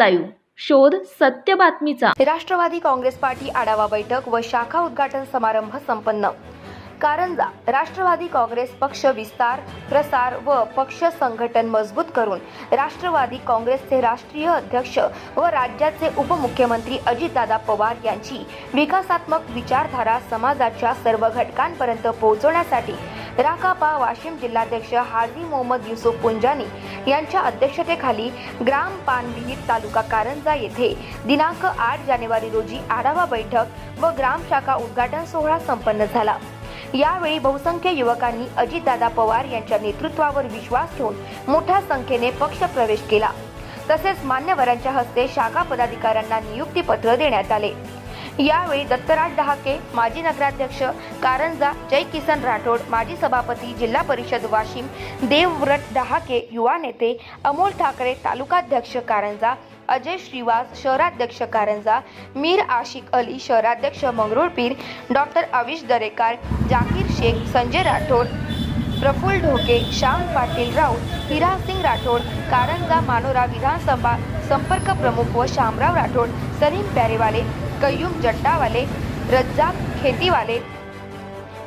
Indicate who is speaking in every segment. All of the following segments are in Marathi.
Speaker 1: लाईव्ह. शोध सत्य बातमीचा.
Speaker 2: राष्ट्रवादी काँग्रेस पार्टी आढावा बैठक व शाखा उद्घाटन समारंभ संपन्न. कारंजा राष्ट्रवादी काँग्रेस पक्ष विस्तार प्रसार व पक्ष संघटन मजबूत करून राष्ट्रवादी काँग्रेसचे राष्ट्रीय अध्यक्ष व राज्याचे उपमुख्यमंत्री अजितदादा पवार यांची विकासात्मक विचारधारा समाजाच्या सर्व घटकांपर्यंत पोहोचवण्यासाठी राकापा वाशिम जिल्हाध्यक्ष हाजी मोहम्मद युसुफ पुंजानी यांच्या अध्यक्षतेखाली ग्राम पानविहीर तालुका कारंजा येथे दिनांक आठ जानेवारी रोजी आढावा बैठक व ग्राम शाखा उद्घाटन सोहळा संपन्न झाला. यावेळी बहुसंख्य युवकांनी अजितदादा पवार यांच्या नेतृत्वावर विश्वास ठेवून मोठ्या संख्येने पक्ष प्रवेश केला. तसेच मान्यवरांच्या हस्ते शाखा पदाधिकाऱ्यांना नियुक्तीपत्र देण्यात आले. यावेळी दत्तराज डहाके माजी नगराध्यक्ष कारंजा जय किसन राठोड माजी सभापती जिल्हा परिषद वाशिम देवव्रत डहाके युवा नेते अमोल ठाकरे तालुकाध्यक्ष कारंजा अजय श्रीवास शहराध्यक्ष कारंजा मीर आशिक अली शहराध्यक्ष मंगरुळपीर डॉक्टर अविश दरेकर जाकीर शेख संजय राठोड प्रफुल्ल ढोके श्याम पाटील राऊत हिरासिंग राठोड कारंजा मानोरा विधानसभा संपर्क प्रमुख व श्यामराव राठोड सलीम प्यारेवाले कय्यूम जट्टावाले रज्जाक खेतीवाले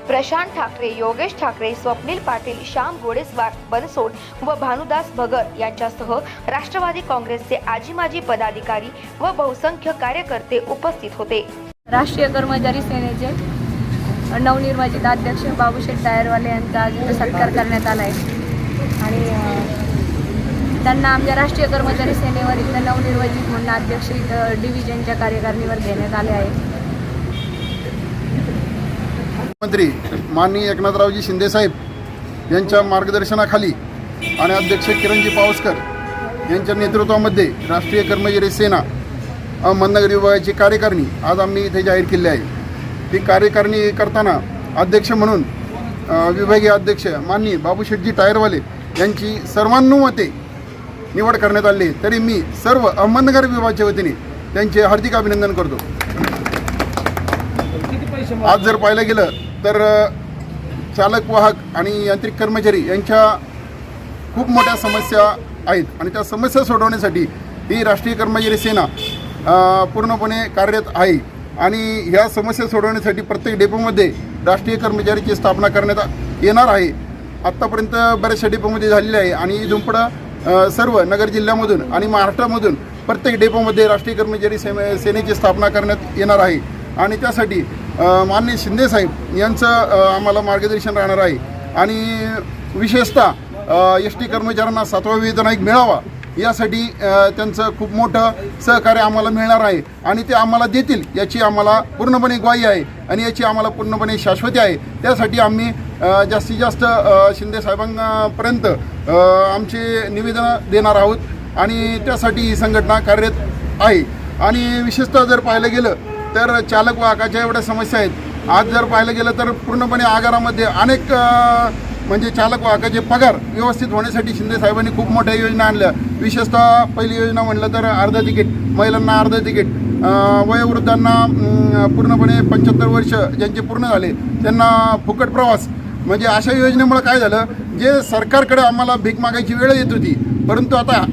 Speaker 2: प्रशांत ठाकरे योगेश ठाकरे स्वप्नील पाटील श्याम गोडेस्वार बनसोड व भानुदास भगत यांच्यासह राष्ट्रवादी काँग्रेसचे आजी माजी पदाधिकारी व बहुसंख्य कार्यकर्ते उपस्थित होते.
Speaker 3: राष्ट्रीय कर्मचारी सेनेचे नवनिर्वाचित अध्यक्ष बाबूशेठ टायरवाले यांचा आज सत्कार करण्यात आला आहे. आणि त्यांना आमच्या राष्ट्रीय कर्मचारी सेनेवर इथं नवनिर्वाचित म्हणून अध्यक्ष इथं डिव्हिजनच्या कार्यकारिणीवर घेण्यात आले आहे.
Speaker 4: मंत्री माननीय एकनाथरावजी शिंदेसाहेब यांच्या मार्गदर्शनाखाली आणि अध्यक्ष किरणजी पावसकर यांच्या नेतृत्वामध्ये राष्ट्रीय कर्मचारी सेना अहमदनगर विभागाची कार्यकारिणी आज आम्ही इथे जाहीर केली आहे. ती कार्यकारिणी करताना अध्यक्ष म्हणून विभागीय अध्यक्ष माननीय बाबूशेठजी टायरवाले यांची सर्वानुमते निवड करण्यात आली. तरी मी सर्व अहमदनगर विभागाच्या वतीने त्यांचे हार्दिक अभिनंदन करतो. आज जर पाहायला गेलं तर चालक वाहक आणि यांत्रिक कर्मचारी यांच्या खूप मोठ्या समस्या आहेत. आणि त्या समस्या सोडवण्यासाठी ही राष्ट्रीय कर्मचारी सेना पूर्णपणे कार्यरत आहे. आणि ह्या समस्या सोडवण्यासाठी प्रत्येक डेपोमध्ये राष्ट्रीय कर्मचारीची स्थापना करण्यात येणार आहे. आत्तापर्यंत बऱ्याचशा डेपोमध्ये झालेली आहे. आणि अ, सर्व नगर जिल्ह्यामधून आणि महाराष्ट्रामधून प्रत्येक डेपोमध्ये राष्ट्रीय कर्मचारी सेने सेनेची स्थापना करण्यात येणार आहे. आणि त्यासाठी अ, माननीय शिंदेसाहेब यांचं आम्हाला मार्गदर्शन राहणार आहे. आणि विशेषतः एस टी कर्मचाऱ्यांना सातवा वेतन एक मिळावा यासाठी त्यांचं खूप मोठं सहकार्य आम्हाला मिळणार आहे. आणि ते आम्हाला देतील याची आम्हाला पूर्णपणे ग्वाही आहे. आणि याची आम्हाला पूर्णपणे शाश्वती आहे. त्यासाठी आम्ही जास्तीत जास्त शिंदे साहेबांपर्यंत आमचे निवेदनं देणार आहोत आणि त्यासाठी ही संघटना कार्यरत आहे. आणि विशेषतः जर पाहिलं गेलं तर चालक वाहकाच्या एवढ्या समस्या आहेत. आज जर पाहायला गेलं तर पूर्णपणे आगारामध्ये अनेक म्हणजे चालक वाहकाचे पगार व्यवस्थित होण्यासाठी शिंदे साहेबांनी खूप मोठ्या योजना आणल्या. विशेषतः पहिली योजना म्हटलं तर अर्ध तिकीट महिलांना अर्ध तिकीट वयोवृद्धांना पूर्णपणे पंच्याहत्तर वर्ष ज्यांचे पूर्ण झाले त्यांना फुकट प्रवास म्हणजे अशा योजनेमुळे काय झालं? जे सरकारकडे आम्हाला भीक मागायची वेळ येत होती परंतु आता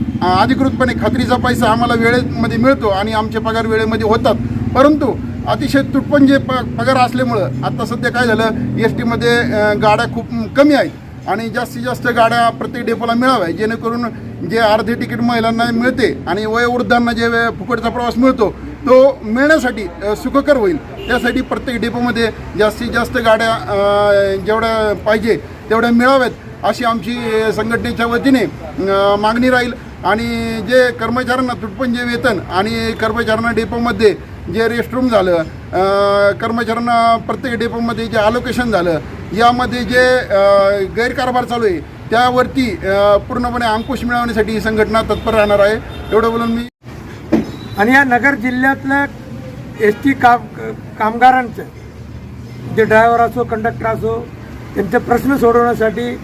Speaker 4: अधिकृतपणे खात्रीचा पैसा आम्हाला वेळेमध्ये मिळतो आणि आमचे पगार वेळेमध्ये होतात. परंतु अतिशय तुटपण जे प पगार असल्यामुळं आता सध्या काय झालं? एस टीमध्ये गाड्या खूप कमी आहेत आणि जास्तीत जास्त गाड्या प्रत्येक डेपोला मिळाव्या जेणेकरून जे अर्धे तिकीट महिलांना मिळते आणि वयोवृद्धांना जे फुकटचा प्रवास मिळतो तो मिळण्यासाठी सुखकर होईल. त्यासाठी प्रत्येक डेपोमध्ये जास्तीत जास्त गाड्या जेवढ्या पाहिजे तेवढ्या मिळाव्यात अशी आमची संघटनेच्या वतीने मागणी राहील. आणि जे कर्मचाऱ्यांना तुटपण जे वेतन आणि कर्मचाऱ्यांना डेपोमध्ये जे रेस्टरूम झालं कर्मचाऱ्यांना प्रत्येक डेपोमध्ये जे अलोकेशन झालं यामध्ये जे गैरकारभार चालू आहे त्यावरती पूर्णपणे अंकुश मिळवण्यासाठी ही संघटना तत्पर राहणार आहे. एवढं बोलून मी
Speaker 5: आणि या नगर जिल्ह्यातल्या एस टी काम कामगारांचं जे ड्रायव्हर असो कंडक्टर असो त्यांचे प्रश्न सोडवण्यासाठी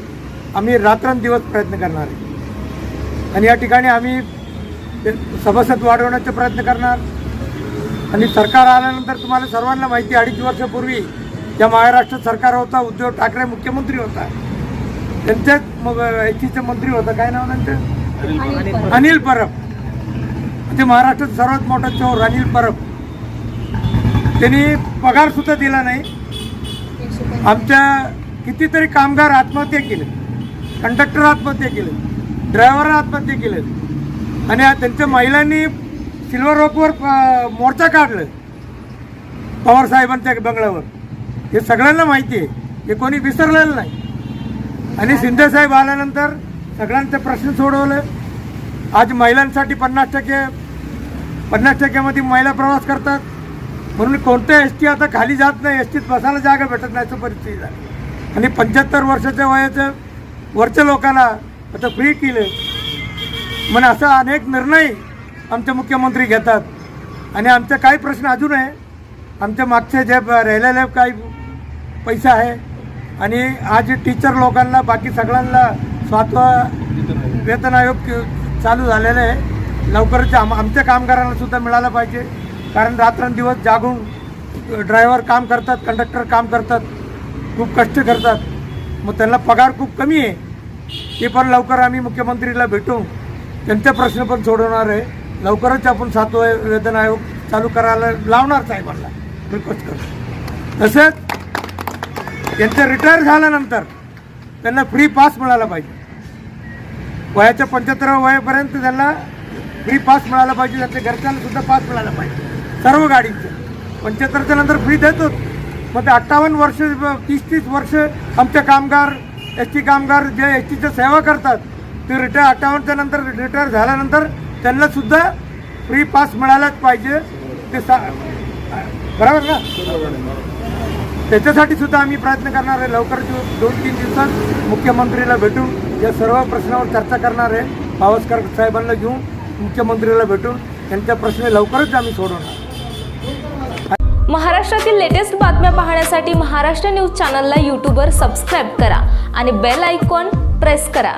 Speaker 5: आम्ही रात्रंदिवस प्रयत्न करणार आहे. आणि या ठिकाणी आम्ही सभासद वाढवण्याचे प्रयत्न करणार. आणि सरकार आल्यानंतर तुम्हाला सर्वांना माहिती आहे, अडीच वर्षापूर्वी या महाराष्ट्र सरकार होता उद्धव ठाकरे मुख्यमंत्री होता. त्यांच्याच मग एस टीचे मंत्री होता. काय नाव त्यांचं? अनिल परब. ते महाराष्ट्रात सर्वात मोठा चोर अनिल परब. त्यांनी पगारसुद्धा दिला नाही. आमच्या कितीतरी कामगार आत्महत्या केले कंडक्टर आत्महत्या केले ड्रायव्हर आत्महत्या केले आणि त्यांच्या महिलांनी सिल्वर रोपवर मोर्चा काढलं पवार साहेबांच्या बंगल्यावर. हे सगळ्यांना माहिती आहे. हे कोणी विसरलेलं नाही. आणि शिंदेसाहेब आल्यानंतर सगळ्यांचे प्रश्न सोडवले. आज महिलांसाठी पन्नास टक्के पन्नास टक्क्यामध्ये महिला प्रवास करतात. म्हणून कोणत्या एस टी आता खाली जात नाही एस टीत बसायला जागा भेटत नाही असं परिस्थिती झाली आणि पंच्याहत्तर वर्षाच्या वयाचं वरच्या लोकांना आता फ्री केलं म्हणून असा अनेक निर्णय आमचे मुख्यमंत्री घेतात. आणि आमचे काही प्रश्न अजून आहे. आमच्या मागचे जे राहिलेले काही पैसा आहे. आणि आज टीचर लोकांना बाकी सगळ्यांना सातवा वेतन आयोग चालू झालेलं आहे. लवकरच आम आमच्या कामगारांना सुद्धा मिळालं पाहिजे. कारण रात्रंदिवस जागून ड्रायव्हर काम करतात कंडक्टर काम करतात खूप कष्ट करतात. मग त्यांना पगार खूप कमी आहे. ते पण लवकर आम्ही मुख्यमंत्रीला भेटून त्यांचे प्रश्न पण सोडवणार आहे. लवकरच आपण सातवा वेतन आयोग चालू करायला लावणार साहेबांना. रिक्वेस्ट करतो तसेच त्यांचं रिटायर झाल्यानंतर त्यांना फ्री पास मिळाला पाहिजे. वयाच्या पंच्याहत्तर वयापर्यंत त्यांना फ्री पास मिळाला पाहिजे. त्यांच्या घरच्यांना सुद्धा पास मिळाला पाहिजे. सर्व गाडीचं. पंच्याहत्तरच्या नंतर फ्री देतोच मग ते अठ्ठावन्न वर्ष तीस तीस वर्ष आमचे कामगार एस टी कामगार जे एस टीच्या सेवा करतात ते रिटायर अठ्ठावन्नच्या नंतर रिटायर झाल्यानंतर त्यांना सुद्धा फ्री पास मिळालाच पाहिजे. ते सा बरोबर ना? त्याच्यासाठी सुद्धा आम्ही प्रयत्न करणार आहे. लवकर दोन तीन दिवसात मुख्यमंत्रीला भेटून या सर्व प्रश्नावर चर्चा करणार आहे. पावसकर साहेबांना घेऊन मुख्यमंत्रीला भेटून त्यांच्या प्रश्न लवकरच आम्ही सोडवणार.
Speaker 1: महाराष्ट्रातील लेटेस्ट बातम्या पाहण्यासाठी महाराष्ट्र न्यूज चॅनलला यूट्यूबवर सबस्क्राईब करा आणि बेल आयकॉन प्रेस करा.